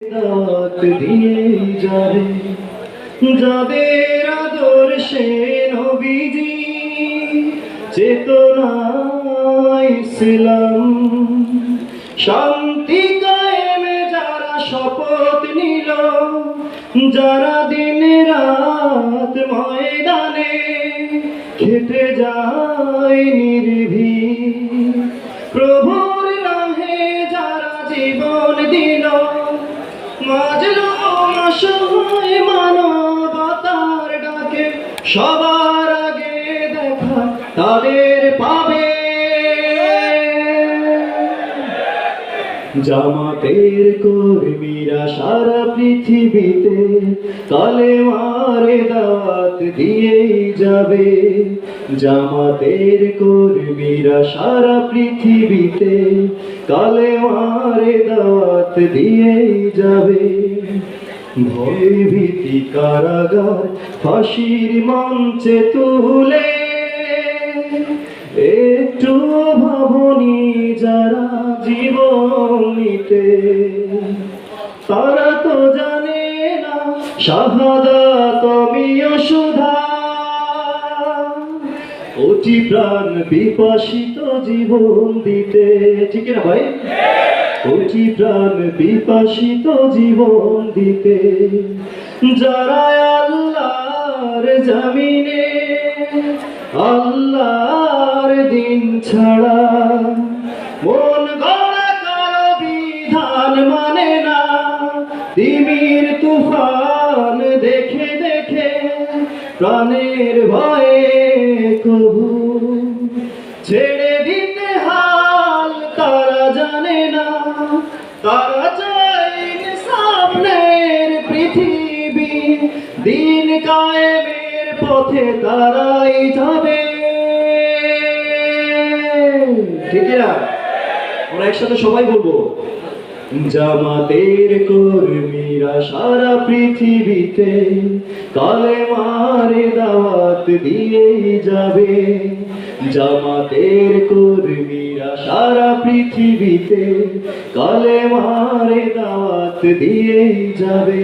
দাওয়াত দিয়ে যাবে। যাদের আদর্শে নবীজি। চেতনায় ছিলাম। শান্তি কায়েমে যারা শপথ নিল, যারা দিন সবার আগে দেখা তাদের পাবে। জামাতের কর্মীরা সারা পৃথিবীতে কালে মারে দাওয়াত দিয়েই যাবে। জামাতের কর্মীরা সারা পৃথিবীতে কালে মারে দাওয়াত দিয়েই যাবে। ভয় ভীতি কারাগার ফাঁসির মঞ্চে তুলে। একটু ভাবনি যারা জীবন নিতে, তারা তো জানে না শাহাদা তুমিও সুধা অতি প্রাণ বিপাসিত জীবন দিতে, ঠিক না ভাই? অতি প্রাণ বিপাসিত জীবন দিতে। যারা আল্লাহর জামিনে, আল্লাহর দিন ছাড়া মন গড়া বিধান মানে না। তিমির তুফান দেখে দেখে প্রাণের ভয়ে কবু তারা পথে একসাথে সবাই বলব, জামাতের কর্মীরা সারা পৃথিবীতে কালে মারে দাওয়াত দিয়েই যাবে। জামাতের কর্মীরা সারা পৃথিবীতে কালে মারে দাওয়াত দিয়েই যাবে।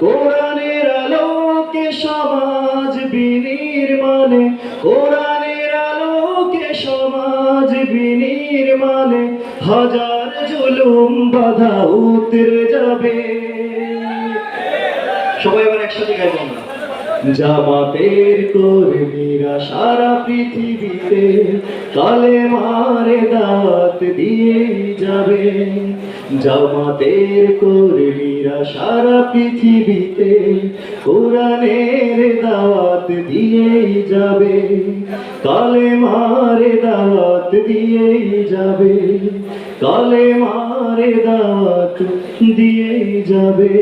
কোরআনের আলোকে সমাজ বিনির্মাণে, কোরআনের আলোকে সমাজ বিনির্মাণে হাজার জুলুম বাধা উতরে যাবে। সবাই এবার একসাথে গাইব আমরা। জামাতের কর্মীরা সারা পৃথিবীতে কালে মারে দাঁত দিয়ে যাবে। জামাতের কর্মীরা সারা পৃথিবীতে কোরআনের দাওয়াত দিয়েই যাবে। কালে মারে দাওয়াত দিয়েই যাবে। কালে মারে দাওয়াত দিয়েই যাবে।